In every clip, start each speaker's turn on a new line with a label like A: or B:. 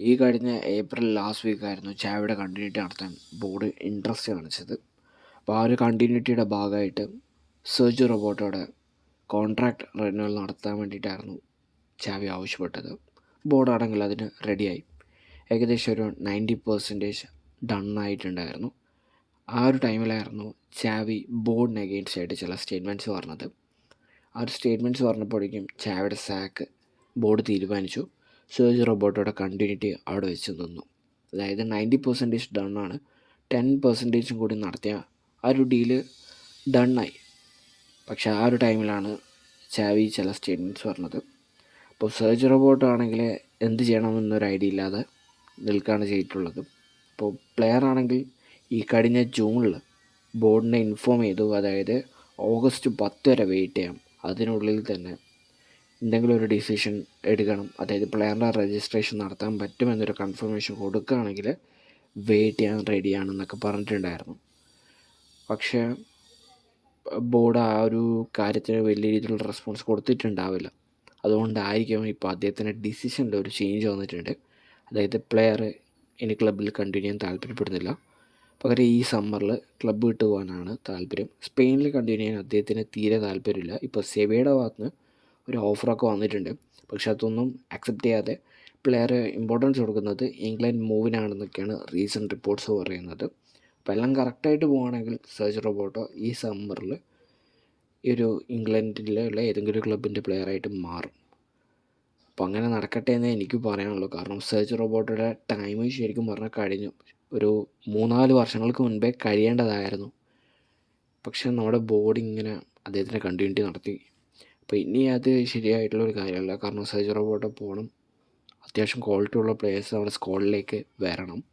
A: ഈ കഴിഞ്ഞ April last വീക്കായിരുന്നു ചായയുടെ കണ്ടിന്യൂറ്റി നടത്താൻ ബോർഡ് ഇൻട്രസ്റ്റ് കാണിച്ചത്. അപ്പോൾ ആ ഒരു കണ്ടിന്യൂറ്റിയുടെ ഭാഗമായിട്ട് സെർജ് റോബോട്ടോടെ കോൺട്രാക്ട് റിന്യൂവൽ നടത്താൻ വേണ്ടിയിട്ടായിരുന്നു ചാവി ആവശ്യപ്പെട്ടത്. ബോർഡ് ബോർഡാണെങ്കിൽ അതിന് റെഡിയായി ഏകദേശം ഒരു നയന്റി പെർസെന്റേജ് ഡൺ ആയിട്ടുണ്ടായിരുന്നു. ആ ഒരു ടൈമിലായിരുന്നു ചാവി ബോർഡിന് അഗെയിൻസ്റ്റ് ആയിട്ട് ചില സ്റ്റേറ്റ്മെന്റ്സ് പറഞ്ഞത്. ആ ഒരു സ്റ്റേറ്റ്മെന്റ്സ് പറഞ്ഞപ്പോഴേക്കും ചാവയുടെ സാക്ക് ബോർഡ് തീരുമാനിച്ചു. സെർജ് റോബോട്ടോടെ കണ്ടിന്യൂറ്റി അവിടെ വെച്ച് നിന്നു. അതായത് നയന്റി പെർസെന്റേജ് ഡൺ ആണ്. ടെൻ പെർസെന്റേജും കൂടി നടത്തിയ ആ ഒരു ഡീൽ ഡണ്ണായി പക്ഷേ ആ ഒരു ടൈമിലാണ് ചാവി ചില സ്റ്റേറ്റ്മെന്റ്സ് പറഞ്ഞത് അപ്പോൾ സെർജ് റോബോട്ട് ആണെങ്കിൽ എന്ത് ചെയ്യണമെന്നൊരു ഐഡിയ ഇല്ലാതെ നിൽക്കുകയാണ് ചെയ്തിട്ടുള്ളത്. അപ്പോൾ പ്ലെയർ ആണെങ്കിൽ ഈ കഴിഞ്ഞ ജൂണിൽ ബോർഡിനെ ഇൻഫോം ചെയ്തു. അതായത് ഓഗസ്റ്റ് പത്ത് വരെ വെയിറ്റ് ചെയ്യാം. അതിനുള്ളിൽ തന്നെ എന്തെങ്കിലും ഒരു ഡിസിഷൻ എടുക്കണം. അതായത് പ്ലെയറിന്റെ രജിസ്ട്രേഷൻ നടത്താൻ പറ്റുമെന്നൊരു കൺഫർമേഷൻ കൊടുക്കുകയാണെങ്കിൽ വെയിറ്റ് ചെയ്യാൻ റെഡിയാണെന്നൊക്കെ പറഞ്ഞിട്ടുണ്ടായിരുന്നു. പക്ഷേ ബോർഡ് ആ ഒരു കാര്യത്തിന് വലിയ രീതിയിലുള്ള റെസ്പോൺസ് കൊടുത്തിട്ടുണ്ടാവില്ല. അതുകൊണ്ടായിരിക്കും ഇപ്പോൾ അദ്ദേഹത്തിന്റെ ഡിസിഷനിൽ ഒരു ചേഞ്ച് വന്നിട്ടുണ്ട്. അതായത് പ്ലെയർ ഇനി ക്ലബിൽ കണ്ടിന്യൂ ചെയ്യാൻ താല്പര്യപ്പെടുന്നില്ല. പകരം ഈ സമ്മറിൽ ക്ലബ്ബ് വിട്ടു പോകാനാണ് താല്പര്യം. സ്പെയിനിൽ കണ്ടിന്യൂ ചെയ്യാൻ അദ്ദേഹത്തിന് തീരെ താല്പര്യമില്ല. ഇപ്പോൾ സെവയുടെ ഭാഗത്തുനിന്ന് ഒരു ഓഫറൊക്കെ വന്നിട്ടുണ്ട്. പക്ഷെ അതൊന്നും അക്സെപ്റ്റ് ചെയ്യാതെ പ്ലെയർ ഇമ്പോർട്ടൻസ് കൊടുക്കുന്നത് ഇംഗ്ലണ്ട് മൂവിനാണെന്നൊക്കെയാണ് റീസെന്റ് റിപ്പോർട്ട്സ് പറയുന്നത്. അപ്പോൾ എല്ലാം കറക്റ്റായിട്ട് പോവുകയാണെങ്കിൽ സെർജ് റോബോട്ടോ ഈ സമ്മറിൽ ഈ ഒരു ഇംഗ്ലണ്ടിലുള്ള ഏതെങ്കിലും ക്ലബിന്റെ പ്ലെയറായിട്ട് മാറും. അപ്പോൾ അങ്ങനെ നടക്കട്ടെ എന്നേ എനിക്ക് പറയാനുള്ളൂ. കാരണം സെർച്ച് റോബോട്ടോയുടെ ടൈം ശരിക്കും പറഞ്ഞാൽ കഴിഞ്ഞു. ഒരു മൂന്നാൽ വർഷങ്ങൾക്ക് മുൻപേ കഴിയേണ്ടതായിരുന്നു. പക്ഷേ നമ്മുടെ ബോർഡ് ഇങ്ങനെ അദ്ദേഹത്തിന്റെ കണ്ടിന്യൂറ്റി നടത്തി അപ്പോൾ ഇനി അത് ശരിയായിട്ടുള്ള ഒരു കാര്യമല്ല. കാരണം സെർച്ച് റോബോട്ട് പോകണം അത്യാവശ്യം ക്വാളിറ്റി ഉള്ള പ്ലേയേഴ്സ് നമ്മുടെ സ്ക്വാഡിലേക്ക് വരണം.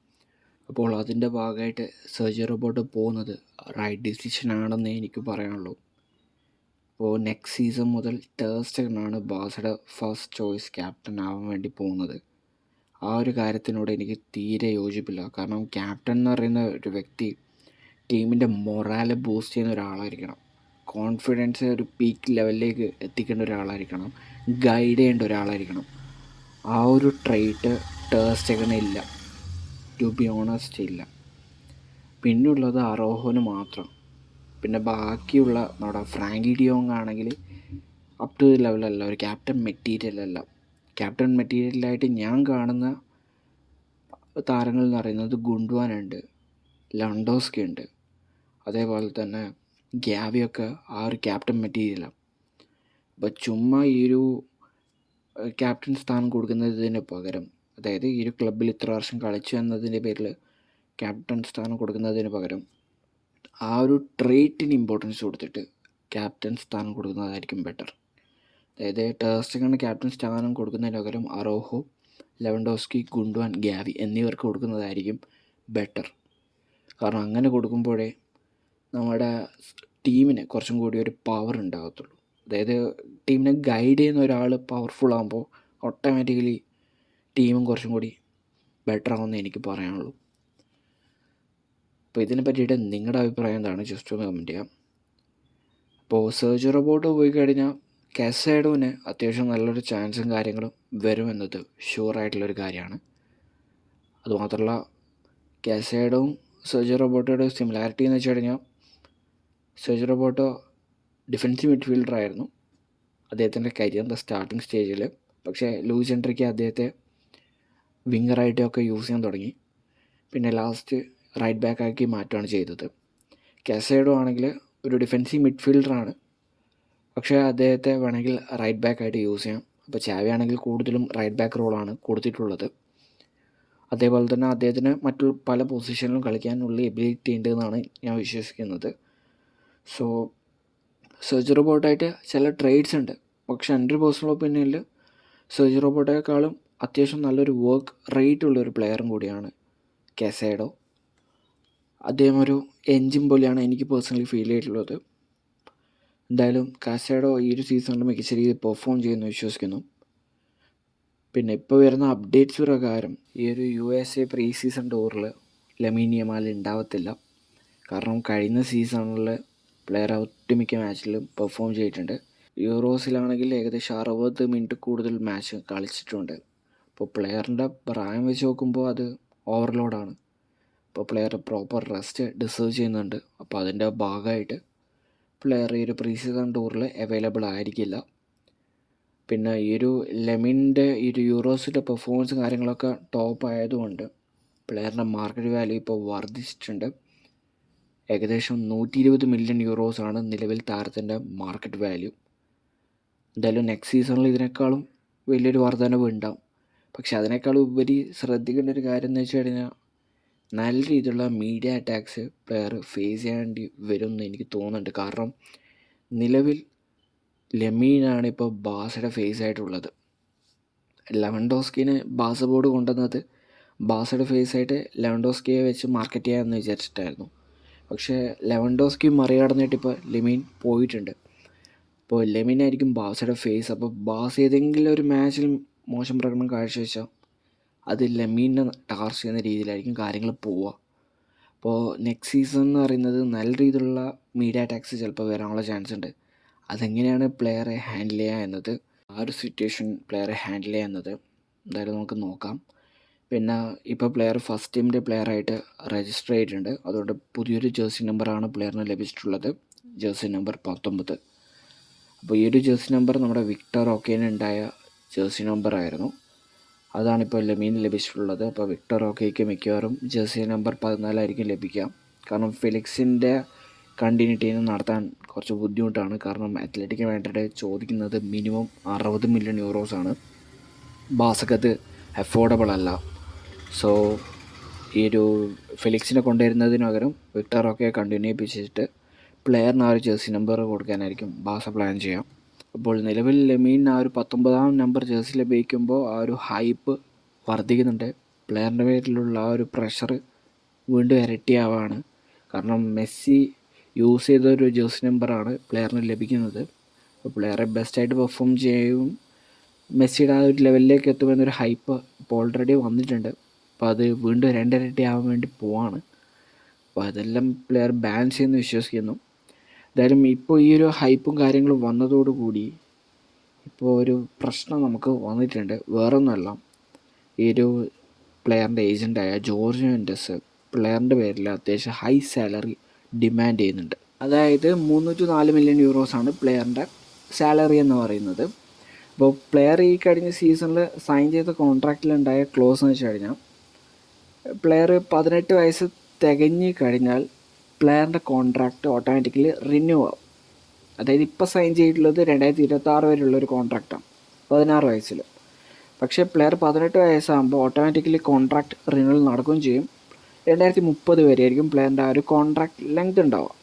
A: അപ്പോൾ അതിന്റെ ഭാഗമായിട്ട് സെർജി റോബോട്ട് പോകുന്നത് റൈറ്റ് ഡിസിഷൻ ആണെന്നേ എനിക്ക് പറയാനുള്ളൂ. അപ്പോൾ നെക്സ്റ്റ് സീസൺ മുതൽ തേഴ്സ്റ്റനാണ് ബാസയുടെ ഫസ്റ്റ് ചോയ്സ് ക്യാപ്റ്റൻ ആവാൻ വേണ്ടി പോകുന്നത്. ആ ഒരു കാര്യത്തിനോട് എനിക്ക് തീരെ യോജിപ്പില്ല. കാരണം ക്യാപ്റ്റൻ എന്ന് പറയുന്ന ഒരു വ്യക്തി ടീമിന്റെ മൊറാൽ ബൂസ്റ്റ് ചെയ്യുന്ന ഒരാളായിരിക്കണം. കോൺഫിഡൻസ് ഒരു പീക്ക് ലെവലിലേക്ക് എത്തിക്കേണ്ട ഒരാളായിരിക്കണം. ഗൈഡ് ചെയ്യേണ്ട ഒരാളായിരിക്കണം. ആ ഒരു ട്രൈറ്റ് ടേസ്റ്റഗന് ഇല്ല. ടു ബി ഓണസ്റ്റ് ഇല്ല. പിന്നുള്ളത് അറോഹോന് മാത്രം. പിന്നെ ബാക്കിയുള്ള നമ്മുടെ ഫ്രാങ്കി ഡിയോങ് ആണെങ്കിൽ അപ് ടു ദി ലെവലല്ല ഒരു ക്യാപ്റ്റൻ മെറ്റീരിയൽ അല്ല. ക്യാപ്റ്റൻ മെറ്റീരിയലായിട്ട് ഞാൻ കാണുന്ന താരങ്ങൾ എന്ന് പറയുന്നത് ഗുണ്ടുവാനുണ്ട് ലണ്ടോസ്കി ഉണ്ട് അതേപോലെ തന്നെ ഗ്യാവിയൊക്കെ ആ ഒരു ക്യാപ്റ്റൻ മെറ്റീരിയലാണ് അപ്പോൾ ചുമ്മാ ഈ ഒരു ക്യാപ്റ്റൻ സ്ഥാനം കൊടുക്കുന്നതിന് പകരം അതായത് ഈ ഒരു ക്ലബിൽ ഇത്ര വർഷം കളിച്ചു എന്നതിന്റെ പേരിൽ ക്യാപ്റ്റൻ സ്ഥാനം കൊടുക്കുന്നതിന് പകരം ആ ഒരു ട്രേറ്റിന് ഇമ്പോർട്ടൻസ് കൊടുത്തിട്ട് ക്യാപ്റ്റൻ സ്ഥാനം കൊടുക്കുന്നതായിരിക്കും ബെറ്റർ അതായത് ടേസ്റ്റഗണ് ക്യാപ്റ്റൻ സ്ഥാനം കൊടുക്കുന്നതിന് പകരം അറോഹോ ലെവൻഡോസ്കി ഗുണ്ടുവാൻ ഗ്യാവി എന്നിവർക്ക് കൊടുക്കുന്നതായിരിക്കും ബെറ്റർ കാരണം അങ്ങനെ കൊടുക്കുമ്പോഴേ നമ്മുടെ ടീമിന് കുറച്ചും കൂടി ഒരു പവർ ഉണ്ടാകത്തുള്ളൂ. അതായത് ടീമിനെ ഗൈഡ് ചെയ്യുന്ന ഒരാൾ പവർഫുൾ ആകുമ്പോൾ ഓട്ടോമാറ്റിക്കലി ടീമും കുറച്ചും കൂടി ബെറ്റർ ആകുമെന്ന് എനിക്ക് പറയാനുള്ളൂ. അപ്പോൾ ഇതിനെ പറ്റിയിട്ട് നിങ്ങളുടെ അഭിപ്രായം എന്താണ്? ജസ്റ്റ് ഒന്ന് കമന്റ് ചെയ്യാം. അപ്പോൾ സെർജ് റോബോട്ട് പോയി കഴിഞ്ഞാൽ കാസൈഡോന് അത്യാവശ്യം നല്ലൊരു ചാൻസും കാര്യങ്ങളും വരുമെന്നത് ഷുവറായിട്ടുള്ളൊരു കാര്യമാണ്. അതുമാത്രമല്ല കാസൈഡോവും സെർജ് റോബോട്ടോയുടെ സിമിലാരിറ്റി എന്ന് വെച്ച് കഴിഞ്ഞാൽ സെർജ് റോബോട്ടോ ഡിഫൻസീവ് മിഡ്ഫീൽഡർ ആയിരുന്നു. അദ്ദേഹത്തിന്റെ കരിയറിന്റെ സ്റ്റാർട്ടിങ് സ്റ്റേജിൽ പക്ഷേ ലൂസ് എൻട്രിക്ക് അദ്ദേഹത്തെ വിങ്ങറായിട്ടൊക്കെ യൂസ് ചെയ്യാൻ തുടങ്ങി. പിന്നെ ലാസ്റ്റ് റൈറ്റ് ബാക്ക് ആക്കി മാറ്റുകയാണ് ചെയ്തത്. കാസൈഡോ ആണെങ്കിൽ ഒരു ഡിഫൻസീവ് മിഡ്ഫീൽഡറാണ് പക്ഷേ അദ്ദേഹത്തെ വേണമെങ്കിൽ റൈറ്റ് ബാക്ക് ആയിട്ട് യൂസ് ചെയ്യാം. അപ്പോൾ ചാവി ആണെങ്കിൽ കൂടുതലും റൈറ്റ് ബാക്ക് റോളാണ് കൊടുത്തിട്ടുള്ളത്. അതേപോലെ തന്നെ അദ്ദേഹത്തിന് മറ്റു പല പൊസിഷനിലും കളിക്കാനുള്ള എബിലിറ്റി ഉണ്ട് എന്നാണ് ഞാൻ വിശ്വസിക്കുന്നത്. സോ സെർജ് റോബോട്ടായിട്ട് ചില ട്രേഡ്സ് ഉണ്ട്. പക്ഷേ എന്റെ ഒരു പേഴ്സണൽ ഒപ്പീനിയനിൽ സെർജ് റോബോട്ടേക്കാളും അത്യാവശ്യം നല്ലൊരു വർക്ക് റേറ്റ് ഉള്ളൊരു പ്ലെയറും കൂടിയാണ് കെസേഡോ അദ്ദേഹം ഒരു എൻജിൻ പോലെയാണ് എനിക്ക് പേഴ്സണലി ഫീൽ ചെയ്തിട്ടുള്ളത്. എന്തായാലും കാസേഡോ ഈ ഒരു സീസണിൽ മികച്ച രീതിയിൽ പെർഫോം ചെയ്യുമെന്ന് വിശ്വസിക്കുന്നു. പിന്നെ ഇപ്പോൾ വരുന്ന അപ്ഡേറ്റ്സ് പ്രകാരം ഈ ഒരു U S A pre season ടൂറിൽ ലമീനിയമാൽ ഉണ്ടാവത്തില്ല കാരണം കഴിഞ്ഞ സീസണിൽ പ്ലെയർ ഒട്ടുമിക്ക മാച്ചിലും പെർഫോം ചെയ്തിട്ടുണ്ട്. യൂറോസിലാണെങ്കിൽ ഏകദേശം അറുപത് മിനിറ്റ് കൂടുതൽ മാച്ച് കളിച്ചിട്ടുണ്ട്. അപ്പോൾ പ്ലെയറിന്റെ പ്രായം വെച്ച് നോക്കുമ്പോൾ അത് ഓവർലോഡാണ് അപ്പോൾ പ്ലെയർ പ്രോപ്പർ റെസ്റ്റ് ഡിസേർവ് ചെയ്യുന്നുണ്ട്. അപ്പോൾ അതിന്റെ ഭാഗമായിട്ട് പ്ലെയർ ഈ ഒരു പ്രീ സീസൺ ടൂറിൽ അവൈലബിൾ ആയിരിക്കില്ല. പിന്നെ ഈ ഒരു ലെമിന്റെ ഈ ഒരു യൂറോസിന്റെ പെർഫോമൻസും കാര്യങ്ങളൊക്കെ ടോപ്പ് ആയതുകൊണ്ട് പ്ലെയറിന്റെ മാർക്കറ്റ് വാല്യൂ ഇപ്പോൾ വർദ്ധിച്ചിട്ടുണ്ട്. ഏകദേശം നൂറ്റി ഇരുപത് മില്യൺ ആണ് നിലവിൽ താരത്തിന്റെ മാർക്കറ്റ് വാല്യൂ എന്തായാലും നെക്സ്റ്റ് സീസണിൽ ഇതിനേക്കാളും വലിയൊരു വർധനവ് ഉണ്ടാവും. പക്ഷെ അതിനേക്കാൾ ഉപരി ശ്രദ്ധിക്കേണ്ട ഒരു കാര്യം എന്ന് വെച്ച് കഴിഞ്ഞാൽ നല്ല രീതിയിലുള്ള മീഡിയ അറ്റാക്സ് പ്ലെയർ ഫേസ് ചെയ്യേണ്ടി വരും എന്ന് എനിക്ക് തോന്നുന്നുണ്ട്. കാരണം നിലവിൽ ലെമീനാണ് ഇപ്പോൾ ബാസയുടെ ഫേസ് ആയിട്ടുള്ളത്. ലെവൻഡോസ്കിനെ ബാസ ബോർഡ് കൊണ്ടുവന്നത് ബാസയുടെ ഫേസ് ആയിട്ട് ലെവൻഡോസ്കിയെ വെച്ച് മാർക്കറ്റ് ചെയ്യാമെന്ന് വിചാരിച്ചിട്ടായിരുന്നു. പക്ഷേ ലെവൻഡോസ്കി മറികടന്നിട്ട് ഇപ്പോൾ ലെമിൻ പോയിട്ടുണ്ട്. അപ്പോൾ ലെമീനായിരിക്കും ബാസയുടെ ഫേസ് അപ്പോൾ ബാസ് ഏതെങ്കിലും ഒരു മാച്ചിൽ മോശം പ്രകടനം കാഴ്ചവെച്ചാൽ അത് ലെമീനെ ടാർച്ച് ചെയ്യുന്ന രീതിയിലായിരിക്കും കാര്യങ്ങൾ പോവുക. അപ്പോൾ നെക്സ്റ്റ് സീസൺ എന്ന് പറയുന്നത് നല്ല രീതിയിലുള്ള മീഡിയ അറ്റാക്സ് ചിലപ്പോൾ വരാനുള്ള ചാൻസ് ഉണ്ട്. അതെങ്ങനെയാണ് പ്ലെയറെ ഹാൻഡിൽ ചെയ്യുക എന്നത്? ആ ഒരു സിറ്റുവേഷൻ പ്ലെയറെ ഹാൻഡിൽ ചെയ്യുക എന്നത് എന്തായാലും നമുക്ക് നോക്കാം. പിന്നെ ഇപ്പോൾ പ്ലെയർ ഫസ്റ്റ് ടീമിന്റെ പ്ലെയറായിട്ട് രജിസ്റ്റർ ചെയ്തിട്ടുണ്ട്. അതുകൊണ്ട് പുതിയൊരു ജേഴ്സി നമ്പറാണ് പ്ലെയറിന് ലഭിച്ചിട്ടുള്ളത്. ജേഴ്സി നമ്പർ പത്തൊമ്പത്. അപ്പോൾ ഈ ഒരു ജേഴ്സി നമ്പർ നമ്മുടെ വിക്ടർ ഓക്കേനുണ്ടായ ജേഴ്സി നമ്പർ ആയിരുന്നു. അതാണിപ്പോൾ ലെമീൻ ലഭിച്ചിട്ടുള്ളത്. അപ്പോൾ വിക്ടർ ഓക്കേക്ക് മിക്കവാറും ജേഴ്സി നമ്പർ പതിനാലായിരിക്കും ലഭിക്കാം. കാരണം ഫിലിക്സിന്റെ കണ്ടിന്യൂറ്റീന് നടത്താൻ കുറച്ച് ബുദ്ധിമുട്ടാണ്. കാരണം അത്ലറ്റിക് വേണ്ടിയിട്ട് ചോദിക്കുന്നത് മിനിമം അറുപത് മില്യൺ യൂറോസാണ് ബാസക്കത്ത് അഫോർഡബിൾ അല്ല. സോ ഈ ഒരു ഫിലിക്സിനെ കൊണ്ടുവരുന്നതിന് പകരം വിക്ടറൊക്കെ കണ്ടിന്യൂ ചെയ്യിപ്പിച്ചിട്ട് പ്ലെയറിന് ആ ഒരു ജേഴ്സി നമ്പർ കൊടുക്കാനായിരിക്കും ബാസ പ്ലാൻ ചെയ്യാം. അപ്പോൾ നിലവിൽ ലെമീൻ ആ ഒരു പത്തൊമ്പതാം നമ്പർ ജേഴ്സി ലഭിക്കുമ്പോൾ ആ ഒരു ഹൈപ്പ് വർദ്ധിക്കുന്നുണ്ട്. പ്ലെയറിന്റെ പേരിലുള്ള ആ ഒരു പ്രഷർ വീണ്ടും ഇരട്ടിയാവാണ് കാരണം മെസ്സി യൂസ് ചെയ്ത ഒരു ജേഴ്സി നമ്പറാണ് പ്ലെയറിന് ലഭിക്കുന്നത്. അപ്പോൾ പ്ലെയറെ ബെസ്റ്റായിട്ട് പെർഫോം ചെയ്യും. മെസ്സിയുടെ ആ ഒരു ലെവലിലേക്ക് എത്തുമെന്നൊരു ഹൈപ്പ് ഇപ്പോൾ ഓൾറെഡി വന്നിട്ടുണ്ട്. അപ്പോൾ അത് വീണ്ടും രണ്ടിരട്ടി ആവാൻ വേണ്ടി പോവാണ്. അപ്പോൾ അതെല്ലാം പ്ലെയർ ബാൻ ചെയ്യുമെന്ന് വിശ്വസിക്കുന്നു. എന്തായാലും ഇപ്പോൾ ഈ ഒരു ഹൈപ്പും കാര്യങ്ങളും വന്നതോടുകൂടി ഇപ്പോൾ ഒരു പ്രശ്നം നമുക്ക് വന്നിട്ടുണ്ട്. വേറൊന്നുമല്ല ഈ ഒരു പ്ലെയറിന്റെ ഏജന്റായ ജോർജ് മെൻഡസ് പ്ലെയറിന്റെ പേരിൽ അത്യാവശ്യം ഹൈ സാലറി ഡിമാൻഡ് ചെയ്യുന്നുണ്ട്. അതായത് മുന്നൂറ്റി നാല് മില്യൺ യൂറോസാണ് പ്ലെയറിന്റെ സാലറി എന്ന് പറയുന്നത്. അപ്പോൾ പ്ലെയർ ഈ കഴിഞ്ഞ സീസണിൽ സൈൻ ചെയ്ത കോൺട്രാക്റ്റിലുണ്ടായ ക്ലോസ് എന്ന് വെച്ച് കഴിഞ്ഞാൽ പ്ലെയർ പതിനെട്ട് വയസ്സ് തികഞ്ഞ് കഴിഞ്ഞാൽ പ്ലെയറിന്റെ കോൺട്രാക്റ്റ് ഓട്ടോമാറ്റിക്കലി റിന്യൂ ആവും. അതായത് ഇപ്പോൾ സൈൻ ചെയ്തിട്ടുള്ളത് രണ്ടായിരത്തി ഇരുപത്തി ആറ് വരെയുള്ള ഒരു കോൺട്രാക്റ്റാണ് പതിനാറ് വയസ്സിൽ. പക്ഷേ പ്ലെയർ പതിനെട്ട് വയസ്സാകുമ്പോൾ ഓട്ടോമാറ്റിക്കലി കോൺട്രാക്റ്റ് റിന്യൂവൽ നടക്കുകയും ചെയ്യും. രണ്ടായിരത്തി മുപ്പത് വരെയായിരിക്കും പ്ലെയറിന്റെ ആ ഒരു കോൺട്രാക്റ്റ് ലെങ്ത് ഉണ്ടാവുക.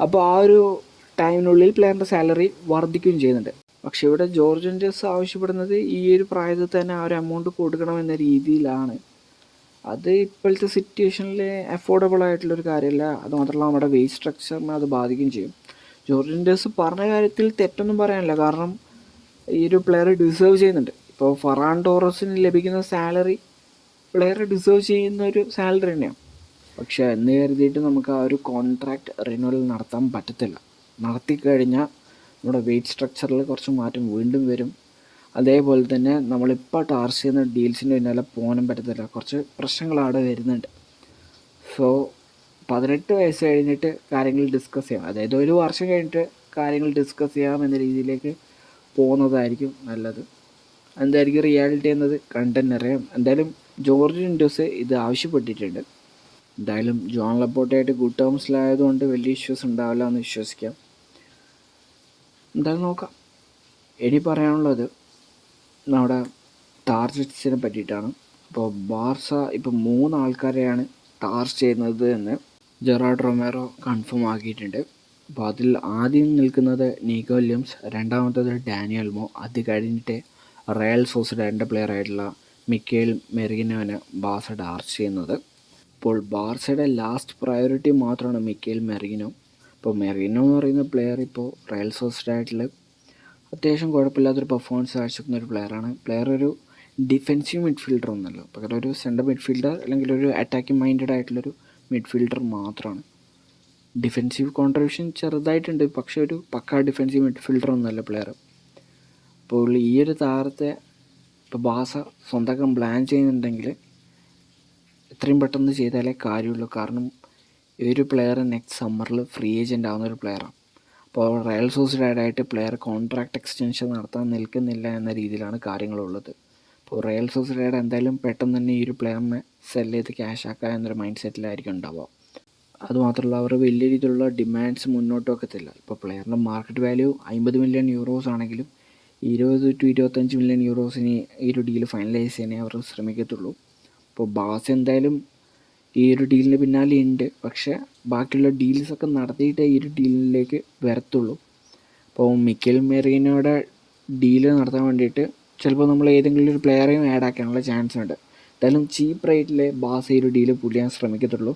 A: അപ്പോൾ ആ ഒരു ടൈമിനുള്ളിൽ പ്ലെയറിന്റെ സാലറി വർദ്ധിക്കുകയും ചെയ്യുന്നുണ്ട്. പക്ഷേ ഇവിടെ ജോർജ് ആവശ്യപ്പെടുന്നത് ഈ ഒരു പ്രായത്തിൽ തന്നെ ആ ഒരു എമൗണ്ട് കൊടുക്കണമെന്ന രീതിയിലാണ്. അത് ഇപ്പോഴത്തെ സിറ്റുവേഷനിൽ അഫോർഡബിൾ ആയിട്ടുള്ളൊരു കാര്യമല്ല. അത് മാത്രമല്ല നമ്മുടെ വേസ്റ്റ് സ്ട്രക്ചറിനെ അത് ബാധിക്കുകയും ചെയ്യും. ജോർജ് ജസ് പറഞ്ഞ കാര്യത്തിൽ തെറ്റൊന്നും പറയാനില്ല. കാരണം ഈ ഒരു പ്ലെയർ ഡിസേർവ് ചെയ്യുന്നുണ്ട്. ഇപ്പോൾ ഫറാൻ ടോറസിന് ലഭിക്കുന്ന സാലറി പ്ലെയർ ഡിസേർവ് ചെയ്യുന്ന ഒരു സാലറി തന്നെയാണ്. പക്ഷേ എന്ന് കരുതിയിട്ട് നമുക്ക് ആ ഒരു കോൺട്രാക്റ്റ് റിന്യൂവൽ നടത്താൻ പറ്റത്തില്ല. നടത്തി കഴിഞ്ഞാൽ നമ്മുടെ വെയിറ്റ് സ്ട്രക്ചറിൽ കുറച്ച് മാറ്റം വീണ്ടും വരും. അതേപോലെ തന്നെ നമ്മളിപ്പോൾ ടാർച്ച് ചെയ്യുന്ന ഡീൽസിന്റെ പിന്നാലെ പോകാനും പറ്റത്തില്ല. കുറച്ച് പ്രശ്നങ്ങൾ അവിടെ വരുന്നുണ്ട്. സോ പതിനെട്ട് വയസ്സ് കഴിഞ്ഞിട്ട് കാര്യങ്ങൾ ഡിസ്കസ് ചെയ്യാം. അതായത് ഒരു വർഷം കഴിഞ്ഞിട്ട് കാര്യങ്ങൾ ഡിസ്കസ് ചെയ്യാം എന്ന രീതിയിലേക്ക് പോകുന്നതായിരിക്കും നല്ലത്. എന്തായിരിക്കും റിയാലിറ്റി എന്നത് കണ്ടന്റ് അറിയാം. എന്തായാലും ജോർജ് ഇൻഡോസ് ഇത് ആവശ്യപ്പെട്ടിട്ടുണ്ട്. എന്തായാലും ജോൺ ലപ്പോട്ടായിട്ട് ഗുഡ് ടേംസിലായതുകൊണ്ട് വലിയ ഇഷ്യൂസ് ഉണ്ടാവില്ല എന്ന് വിശ്വസിക്കാം. എന്തായാലും നോക്കാം. ഇനി പറയാനുള്ളത് നമ്മുടെ ടാർജറ്റ്സിനെ പറ്റിയിട്ടാണ്. അപ്പോൾ ബാർസ ഇപ്പോൾ മൂന്ന് ആൾക്കാരെയാണ് ടാർച്ച് ചെയ്യുന്നത് എന്ന് ജെറാഡ് റൊമേറോ കൺഫേം ആക്കിയിട്ടുണ്ട്. അപ്പോൾ അതിൽ ആദ്യം നിൽക്കുന്നത് നീക്കോ വില്യംസ് രണ്ടാമത്തത് ഡാനിയൽമോ അത് കഴിഞ്ഞിട്ട് റയൽ സോസിഡാന്റെ പ്ലെയർ ആയിട്ടുള്ള മിക്കേൽ മെറിനോനെ ബാർസ ടാർജ് ചെയ്യുന്നത്. ഇപ്പോൾ ബാർസയുടെ ലാസ്റ്റ് പ്രയോറിറ്റി മാത്രമാണ് മിക്കേൽ മെറിനോ ഇപ്പോൾ മെറിനോ എന്ന് പറയുന്ന പ്ലെയർ ഇപ്പോൾ റയൽ സോസിഡായിട്ടിൽ അത്യാവശ്യം കുഴപ്പമില്ലാത്തൊരു പെർഫോമൻസ് കാഴ്ചവെക്കുന്ന ഒരു പ്ലെയറാണ് പ്ലെയർ ഒരു ഡിഫെൻസീവ് മിഡ്ഫീൽഡർ ഒന്നല്ല പകരം ഒരു സെന്റർ മിഡ്ഫീൽഡർ അല്ലെങ്കിൽ ഒരു അറ്റാക്കിംഗ് മൈൻഡഡ് ആയിട്ടുള്ളൊരു മിഡ്ഫീൽഡർ മാത്രമാണ്. ഡിഫെൻസീവ് കോൺട്രിബ്യൂഷൻ ചെറുതായിട്ടുണ്ട്. പക്ഷേ ഒരു പക്ക ഡിഫെൻസീവ് മിഡ്ഫീൽഡർ ഒന്നല്ല പ്ലെയർ അപ്പോൾ ഈ ഒരു താരത്തെ ഇപ്പോൾ ബാസ സ്വന്തം പ്ലാൻ ചെയ്യുന്നുണ്ടെങ്കിൽ എത്രയും പെട്ടെന്ന് ചെയ്താലേ കാര്യമുള്ളൂ. കാരണം ഈ ഒരു പ്ലെയർ നെക്സ്റ്റ് സമ്മറിൽ ഫ്രീ ഏജന്റ് ആവുന്ന ഒരു പ്ലെയറാണ് അപ്പോൾ റയൽ സോസിഡായിട്ട് പ്ലെയർ കോൺട്രാക്ട് എക്സ്റ്റൻഷൻ നടത്താൻ നിൽക്കുന്നില്ല എന്ന രീതിയിലാണ് കാര്യങ്ങളുള്ളത്. അപ്പോൾ റയൽ സോസിഡാഡ് എന്തായാലും പെട്ടെന്ന് തന്നെ ഈ ഒരു പ്ലെയറിനെ സെൽ ചെയ്ത് ക്യാഷ് ആക്കുക എന്നൊരു മൈൻഡ് സെറ്റിലായിരിക്കും ഉണ്ടാവുക. അതുമാത്രമല്ല അവർ വലിയ രീതിയിലുള്ള ഡിമാൻഡ്സ് മുന്നോട്ട് വെക്കത്തില്ല. ഇപ്പോൾ പ്ലെയറിന്റെ മാർക്കറ്റ് വാല്യൂ അമ്പത് മില്യൺ യൂറോസ് ആണെങ്കിലും ഇരുപത് ടു ഇരുപത്തഞ്ച് മില്യൺ യൂറോസിന് ഈ ഒരു ഡീൽ ഫൈനലൈസ് ചെയ്യാനേ അവർ ശ്രമിക്കത്തുള്ളൂ. അപ്പോൾ ബാസ് എന്തായാലും ഈ ഒരു ഡീലിന് പിന്നാലെ ഉണ്ട് പക്ഷേ ബാക്കിയുള്ള ഡീൽസൊക്കെ നടത്തിയിട്ടേ ഈ ഒരു ഡീലിലേക്ക് വരത്തുള്ളൂ. അപ്പോൾ മിക്കൽ മെറീനോയുടെ ഡീൽ നടത്താൻ വേണ്ടിയിട്ട് ചിലപ്പോൾ നമ്മൾ ഏതെങ്കിലും ഒരു പ്ലെയറെയും ആഡ് ആക്കാനുള്ള ചാൻസ് ഉണ്ട്. എന്തായാലും ചീപ്പ് റേറ്റിലെ ബാസ് ഈ ഒരു ഡീൽ പുള്ളിയാൻ ശ്രമിക്കത്തുള്ളൂ.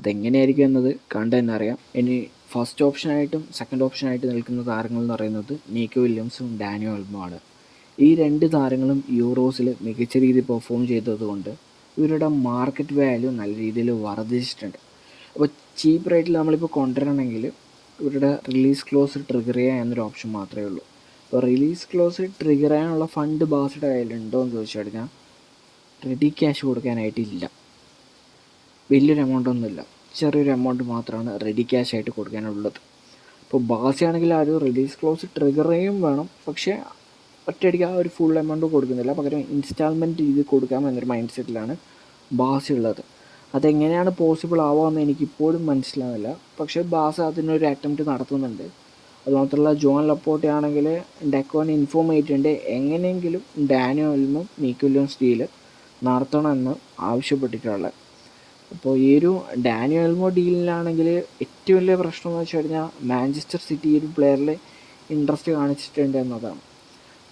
A: അതെങ്ങനെയായിരിക്കും എന്നത് കണ്ട് തന്നെ അറിയാം. ഇനി ഫസ്റ്റ് ഓപ്ഷനായിട്ടും സെക്കൻഡ് ഓപ്ഷനായിട്ട് നിൽക്കുന്ന താരങ്ങൾ എന്ന് പറയുന്നത് നീക്കോ വില്യംസും ഡാനിയോ അൽബുമാണ്. ഈ രണ്ട് താരങ്ങളും യൂറോസിൽ മികച്ച രീതിയിൽ പെർഫോം ചെയ്തതുകൊണ്ട് ഇവരുടെ മാർക്കറ്റ് വാല്യൂ നല്ല രീതിയിൽ വർദ്ധിച്ചിട്ടുണ്ട്. അപ്പോൾ ചീപ്പ് റേറ്റിൽ നമ്മളിപ്പോൾ കൊണ്ടുവരണമെങ്കിൽ ഇവരുടെ റിലീസ് ക്ലോസ് ട്രിഗർ ചെയ്യുക എന്നൊരു ഓപ്ഷൻ മാത്രമേ ഉള്ളൂ. അപ്പോൾ റിലീസ് ക്ലോസ് ട്രിഗർ ചെയ്യാനുള്ള ഫണ്ട് ബാസിയുടെ കയ്യിലുണ്ടോ എന്ന് ചോദിച്ചു കഴിഞ്ഞാൽ റെഡി ക്യാഷ് കൊടുക്കാനായിട്ടില്ല വലിയൊരു എമൗണ്ട് ഒന്നുമില്ല ചെറിയൊരു എമൗണ്ട് മാത്രമാണ് റെഡി ക്യാഷ് ആയിട്ട് കൊടുക്കാനുള്ളത്. അപ്പോൾ ബാസിയാണെങ്കിൽ ആ ഒരു റിലീസ് ക്ലോസ് ട്രിഗർ ചെയ്യും വേണം. പക്ഷേ ഒറ്റയടിക്ക് ആ ഒരു ഫുൾ എമൗണ്ട് കൊടുക്കുന്നില്ല. പകരം ഇൻസ്റ്റാൾമെന്റ് രീതി കൊടുക്കാം എന്നൊരു മൈൻഡ് സെറ്റിലാണ് ബാസ് ഉള്ളത്. അതെങ്ങനെയാണ് പോസിബിൾ ആവാമെന്ന് എനിക്കിപ്പോഴും മനസ്സിലാവില്ല പക്ഷേ ബാസ അതിനൊരു അറ്റംപ്റ്റ് നടത്തുന്നുണ്ട്. അതുമാത്രമല്ല ജോൺ ലപ്പോട്ടെ ആണെങ്കിൽ ഡെക്കോൻ ഇൻഫോം ചെയ്തിട്ടുണ്ട് എങ്ങനെയെങ്കിലും ഡാനിയോ എൽമും നീക്കുല്യം സ്റ്റീൽ നടത്തണമെന്ന് ആവശ്യപ്പെട്ടിട്ടുള്ളത് അപ്പോൾ ഈ ഒരു ഡാനിയൽ എൽമോ ഡീലിലാണെങ്കിൽ ഏറ്റവും വലിയ പ്രശ്നം എന്ന് വെച്ച് കഴിഞ്ഞാൽ മാഞ്ചസ്റ്റർ സിറ്റി ഒരു പ്ലെയറിൽ ഇൻട്രസ്റ്റ് കാണിച്ചിട്ടുണ്ട് എന്നതാണ്.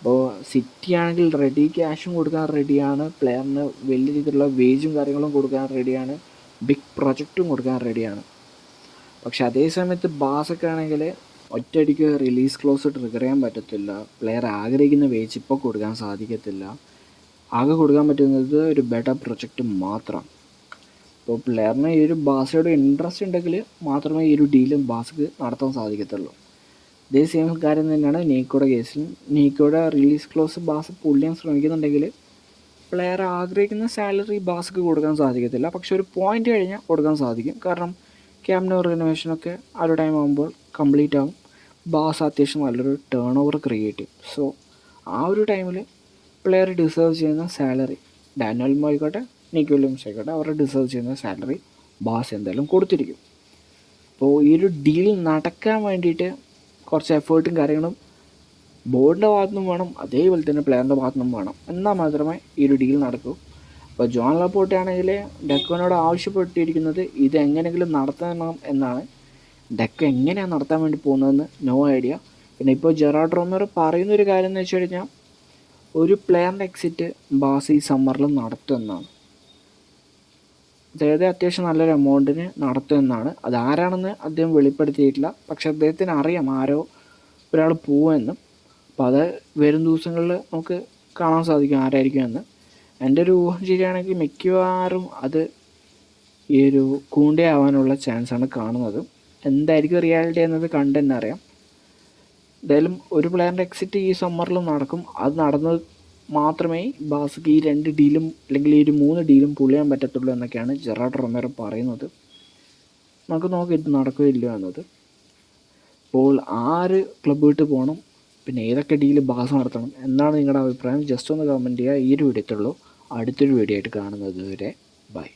A: അപ്പോൾ സിറ്റി ആണെങ്കിൽ റെഡി ക്യാഷും കൊടുക്കാൻ റെഡിയാണ് പ്ലെയറിന് വലിയ രീതിയിലുള്ള വേജും കാര്യങ്ങളും കൊടുക്കാൻ റെഡിയാണ് ബിഗ് പ്രൊജക്റ്റും കൊടുക്കാൻ റെഡിയാണ് പക്ഷെ അതേ സമയത്ത് ബാസൊക്കെ ആണെങ്കിൽ ഒറ്റയടിക്ക് റിലീസ് ക്ലോസ് ട്രിഗർ ചെയ്യാൻ പറ്റത്തില്ല. പ്ലെയർ ആഗ്രഹിക്കുന്ന വേജ് ഇപ്പോൾ കൊടുക്കാൻ സാധിക്കത്തില്ല. ആകെ കൊടുക്കാൻ പറ്റുന്നത് ഒരു ബെറ്റർ പ്രൊജക്റ്റ് മാത്രം. അപ്പോൾ പ്ലെയറിന് ഈ ഒരു ബാസയുടെ ഇൻട്രസ്റ്റ് ഉണ്ടെങ്കിൽ മാത്രമേ ഈ ഒരു ഡീലും ബാസക്ക് നടത്താൻ സാധിക്കത്തുള്ളൂ. ഇതേ സെയിം കാര്യം തന്നെയാണ് നീക്കോയുടെ കേസിലും നീക്കോയുടെ റിലീസ് ക്ലോസ് ബാസ് പുള്ളിയാൻ ശ്രമിക്കുന്നുണ്ടെങ്കിൽ പ്ലെയർ ആഗ്രഹിക്കുന്ന സാലറി ബാസ്ക്ക് കൊടുക്കാൻ സാധിക്കത്തില്ല. പക്ഷെ ഒരു പോയിന്റ് കഴിഞ്ഞാൽ കൊടുക്കാൻ സാധിക്കും. കാരണം ക്യാമ്പിന്റെ റിനോവേഷനൊക്കെ ആ ഒരു ടൈം ആകുമ്പോൾ കംപ്ലീറ്റ് ആകും ബാസ് അത്യാവശ്യം നല്ലൊരു ടേൺ ഓവർ ക്രിയേറ്റ് ചെയ്യും. സോ ആ ഒരു ടൈമിൽ പ്ലെയർ ഡിസേർവ് ചെയ്യുന്ന സാലറി ഡാനിയൽ ആയിക്കോട്ടെ നിക്ക് വില്യംസ് ആയിക്കോട്ടെ അവരുടെ ഡിസേർവ് ചെയ്യുന്ന സാലറി ബാസ് എന്തായാലും കൊടുത്തിരിക്കും. അപ്പോൾ ഈ ഒരു ഡീൽ നടക്കാൻ വേണ്ടിയിട്ട് കുറച്ച് എഫേർട്ടും കാര്യങ്ങളും ബോർഡിന്റെ ഭാഗത്തുനിന്നും വേണം അതേപോലെ തന്നെ പ്ലെയറിന്റെ ഭാഗത്തുനിന്നും വേണം. എന്നാൽ മാത്രമേ ഈ ഒരു ഡീൽ നടക്കൂ. അപ്പോൾ ജോൺ ലപ്പോർട്ട് ആണെങ്കിൽ ഡെക്കോനോട് ആവശ്യപ്പെട്ടിരിക്കുന്നത് ഇത് എങ്ങനെയെങ്കിലും നടത്തണം എന്നാണ്. ഡെക്ക് എങ്ങനെയാണ് നടത്താൻ വേണ്ടി പോകുന്നതെന്ന് നോ ഐഡിയ. പിന്നെ ഇപ്പോൾ ജെറാഡ് റോമർ പറയുന്നൊരു കാര്യം എന്ന് വെച്ച് കഴിഞ്ഞാൽ ഒരു പ്ലെയറിന്റെ എക്സിറ്റ് ബാസ് ഈ സമ്മറിൽ നടത്തുമെന്നാണ്. അതായത് അത്യാവശ്യം നല്ലൊരു എമൗണ്ടിന് നടത്തുമെന്നാണ് അത് ആരാണെന്ന് അദ്ദേഹം വെളിപ്പെടുത്തിയിട്ടില്ല. പക്ഷെ അദ്ദേഹത്തിന് അറിയാം ആരോ ഒരാൾ പോവുമെന്നും. അപ്പോൾ അത് വരും ദിവസങ്ങളിൽ നമുക്ക് കാണാൻ സാധിക്കും ആരായിരിക്കും എന്ന്. എന്റെ ഒരു ഊഹം ശരിയാണെങ്കിൽ മിക്കവാറും അത് ഈ ഒരു കൂണ്ടയാവാനുള്ള ചാൻസാണ് കാണുന്നത്. എന്തായിരിക്കും റിയാലിറ്റി എന്നത് കണ്ടെന്നറിയാം. എന്തായാലും ഒരു പ്ലെയറിന്റെ എക്സിറ്റ് ഈ സമ്മറിലും നടക്കും. അത് നടന്നത് മാത്രമേ ബാസക്ക് ഈ രണ്ട് ഡീലും അല്ലെങ്കിൽ ഈ ഒരു മൂന്ന് ഡീലും പുള്ളിയാൻ പറ്റത്തുള്ളൂ എന്നൊക്കെയാണ് ജെറാഡ് റൊമേറോ പറയുന്നത്. നമുക്ക് നോക്കാം ഇത് നടക്കുകയില്ല എന്നത്. അപ്പോൾ ആര് ക്ലബ്ബ് വിട്ട് പോകണം പിന്നെ ഏതൊക്കെ ഡീൽ ബാസ് നടത്തണം? എന്നാണ് നിങ്ങളുടെ അഭിപ്രായം. ജസ്റ്റ് ഒന്ന് കമന്റ് ചെയ്യുക. ഈ ഒരു വീഡിയോ അടുത്തൊരു വീഡിയോ ആയിട്ട് കാണുന്നത് വരെ. ബൈ